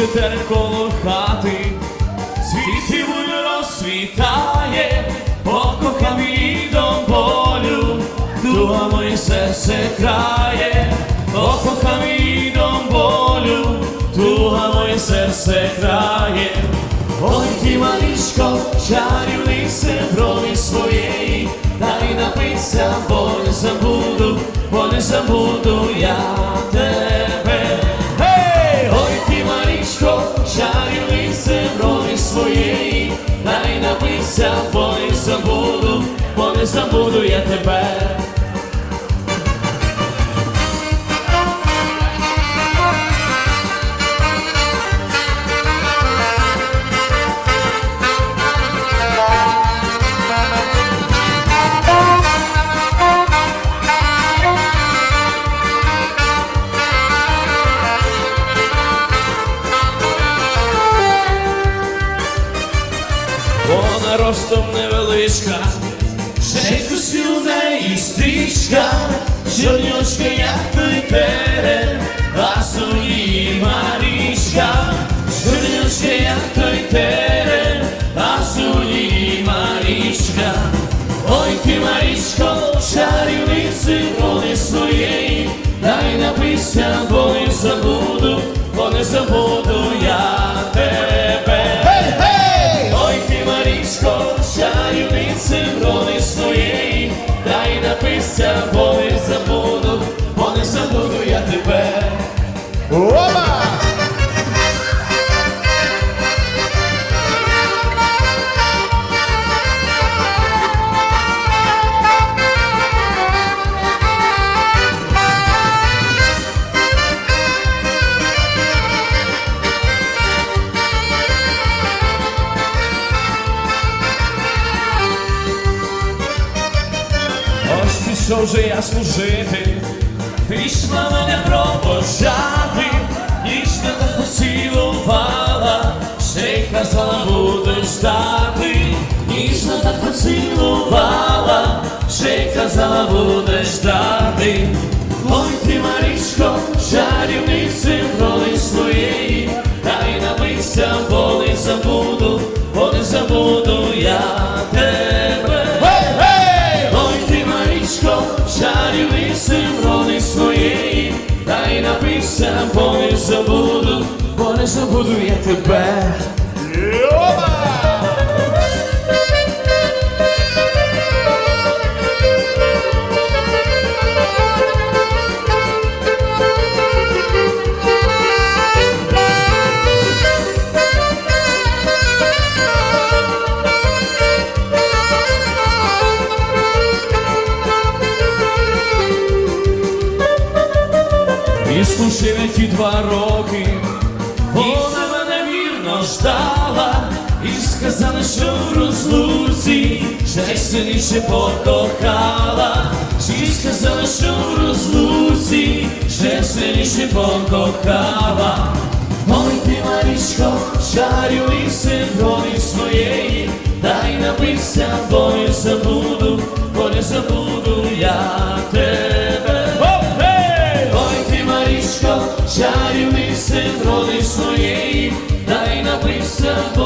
Трішки коло хати, буде розсвітає, покохав її до болю, дуга моє серце крає, покохав її до болю, дуга моє серце крає. Ой, ти малишко, чарівниця броні своєї, дай напиться, бо не забуду, бо не забуду я напиться, бо забуду, бо не забуду я тебе. Ростом невеличка, ще косю неї стрічка, чорнючка, як терен, а її Марічка, чорнючка, як той терен, а її Марічка. Ой, ти, Марічко, чарівниці роли своєї, дай напися, бо не забуду, бо не забуду Опа! Ось пішов же я служити, пішла мене провожати, Поцілувала, ще й казала буде ждати. Ой, ти, Марічко, чарівниці роли своєї, дай напися, бо не забуду, бо не забуду я тебе. Ой, ти, Марічко, чарівниці роли своєї, дай напися, бо не забуду, бо не забуду я тебе. Опа! Слушай ті два роки, вона мене вірно ждала, і сказала, що в розлуці ще сильніше покохала, і сказала, що в розлуці ще сильніше покохала. Ой, ти, Марічко, чарюй синрони своєї, дай напися, бо не забуду, бо не забуду. Christmas.